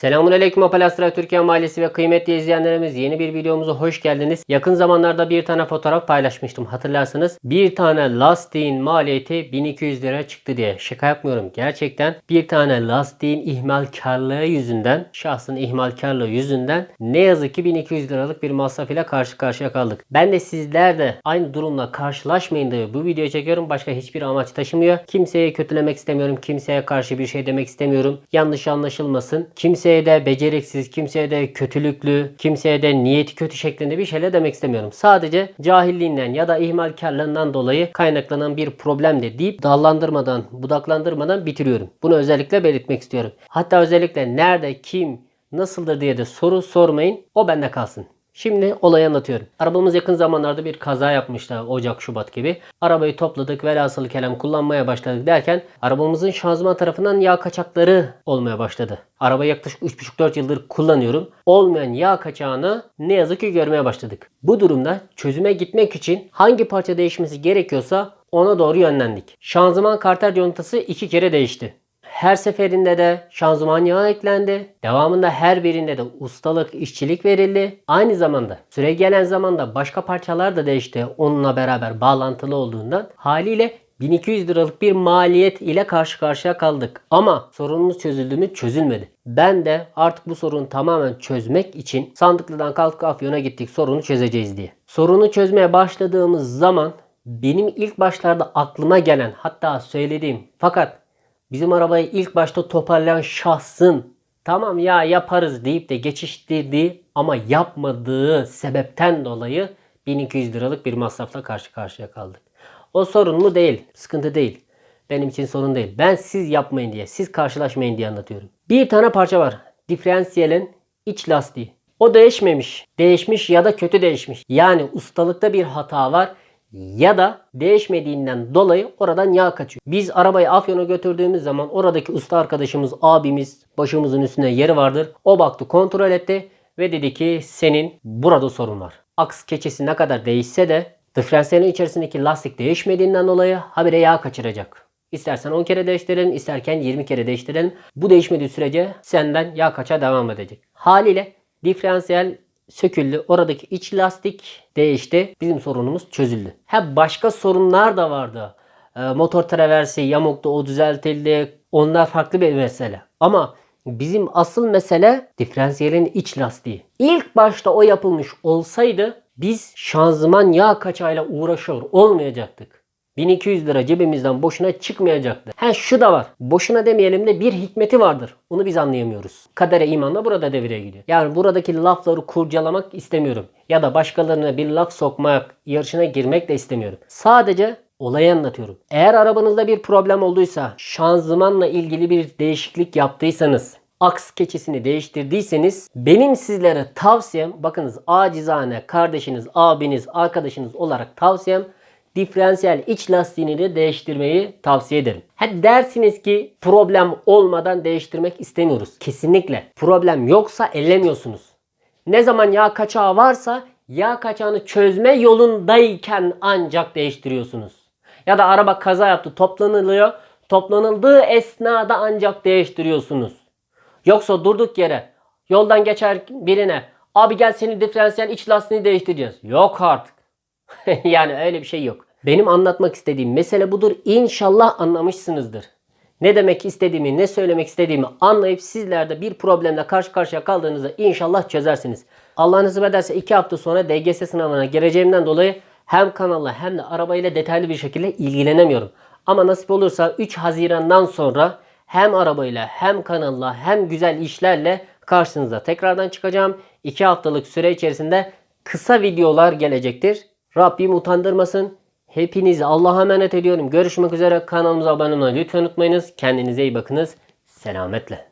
Selamun Aleyküm Apalastra Türkiye Mahallesi ve kıymetli izleyenlerimiz yeni bir videomuza hoş geldiniz. Yakın zamanlarda bir tane fotoğraf paylaşmıştım hatırlarsanız. Bir tane lastiğin maliyeti 1200 lira çıktı diye. Şaka yapmıyorum gerçekten. Bir tane lastiğin ihmalkarlığı yüzünden, şahsın ihmalkarlığı yüzünden ne yazık ki 1200 liralık bir masraf ile karşı karşıya kaldık. Ben de sizler de aynı durumla karşılaşmayın diye bu videoyu çekiyorum. Başka hiçbir amaç taşımıyor. Kimseye kötülemek istemiyorum. Kimseye karşı bir şey demek istemiyorum. Yanlış anlaşılmasın. Kimseye de beceriksiz, kimseye de kötülüklü, kimseye de niyeti kötü şeklinde bir şeyler demek istemiyorum. Sadece cahilliğinden ya da ihmalkarlığından dolayı kaynaklanan bir problemdir deyip dallandırmadan, budaklandırmadan bitiriyorum. Bunu özellikle belirtmek istiyorum. Hatta özellikle nerede, kim, nasıldır diye de soru sormayın. O bende kalsın. Şimdi olayı anlatıyorum. Arabamız yakın zamanlarda bir kaza yapmıştı Ocak Şubat gibi. Arabayı topladık velhasılı kelam kullanmaya başladık derken arabamızın şanzıman tarafından yağ kaçakları olmaya başladı. Arabayı yaklaşık 3,5-4 yıldır kullanıyorum. Olmayan yağ kaçağını ne yazık ki görmeye başladık. Bu durumda çözüme gitmek için hangi parça değişmesi gerekiyorsa ona doğru yönlendik. Şanzıman karter contası iki kere değişti. Her seferinde de şanzıman yağı eklendi. Devamında her birinde de ustalık, işçilik verildi. Aynı zamanda süre gelen zamanda başka parçalar da değişti onunla beraber bağlantılı olduğundan haliyle 1200 liralık bir maliyet ile karşı karşıya kaldık. Ama sorunumuz çözüldü mü? Çözülmedi. Ben de artık bu sorunu tamamen çözmek için Sandıklı'dan kalkıp Afyon'a gittik sorunu çözeceğiz diye. Sorunu çözmeye başladığımız zaman benim ilk başlarda aklıma gelen hatta söylediğim fakat bizim arabayı ilk başta toparlayan şahsın tamam ya yaparız deyip de geçiştirdiği ama yapmadığı sebepten dolayı 1200 liralık bir masrafla karşı karşıya kaldık. O sorun mu değil, sıkıntı değil. Benim için sorun değil. Ben siz yapmayın diye, siz karşılaşmayın diye anlatıyorum. Bir tane parça var. Diferansiyelin iç lastiği. O değişmemiş. Değişmiş ya da kötü değişmiş. Yani ustalıkta bir hata var ya da değişmediğinden dolayı oradan yağ kaçıyor. Biz arabayı Afyon'a götürdüğümüz zaman oradaki usta arkadaşımız, abimiz başımızın üstüne yeri vardır. O baktı, kontrol etti ve dedi ki senin burada sorun var. Aks keçesi ne kadar değişse de diferansiyelin içerisindeki lastik değişmediğinden dolayı habire yağ kaçıracak. İstersen 10 kere değiştirelim, isterken 20 kere değiştirelim. Bu değişmediği sürece senden yağ kaça devam edecek. Haliyle diferansiyel söküldü. Oradaki iç lastik değişti. Bizim sorunumuz çözüldü. Ha başka sorunlar da vardı. Ee, motor traversi yamuktu o düzeltildi. Onlar farklı bir mesele. Ama bizim asıl mesele diferansiyelin iç lastiği. İlk başta o yapılmış olsaydı biz şanzıman yağ kaçağıyla uğraşıyor olmayacaktık. 1200 lira cebimizden boşuna çıkmayacaktı. Ha şu da var. Boşuna demeyelim de bir hikmeti vardır. Onu biz anlayamıyoruz. Kadere imanla burada devreye gidiyor. Yani buradaki lafları kurcalamak istemiyorum. Ya da başkalarına bir laf sokmak, yarışına girmek de istemiyorum. Sadece olayı anlatıyorum. Eğer arabanızda bir problem olduysa, şanzımanla ilgili bir değişiklik yaptıysanız, aks keçisini değiştirdiyseniz benim sizlere tavsiyem bakınız acizane kardeşiniz, abiniz, arkadaşınız olarak tavsiyem diferansiyel iç lastiğini de değiştirmeyi tavsiye ederim. Hadi dersiniz ki problem olmadan değiştirmek istemiyoruz. Kesinlikle. Problem yoksa ellemiyorsunuz. Ne zaman yağ kaçağı varsa yağ kaçağını çözme yolundayken ancak değiştiriyorsunuz. Ya da araba kaza yaptı toplanılıyor. Toplanıldığı esnada ancak değiştiriyorsunuz. Yoksa durduk yere yoldan geçer birine abi gel senin diferansiyel iç lastiğini değiştireceğiz. Yok artık. yani öyle bir şey yok. Benim anlatmak istediğim mesele budur. İnşallah anlamışsınızdır. Ne demek istediğimi, ne söylemek istediğimi anlayıp sizler de bir problemle karşı karşıya kaldığınızda inşallah çözersiniz. Allah nasip ederse 2 hafta sonra DGS sınavına gireceğimden dolayı hem kanalla hem de arabayla detaylı bir şekilde ilgilenemiyorum. Ama nasip olursa 3 Haziran'dan sonra hem arabayla hem kanalla hem güzel işlerle karşınıza tekrardan çıkacağım. 2 haftalık süre içerisinde kısa videolar gelecektir. Rabbim utandırmasın. Hepinizi Allah'a emanet ediyorum. Görüşmek üzere. Kanalımıza abone olmayı lütfen unutmayınız. Kendinize iyi bakınız. Selametle.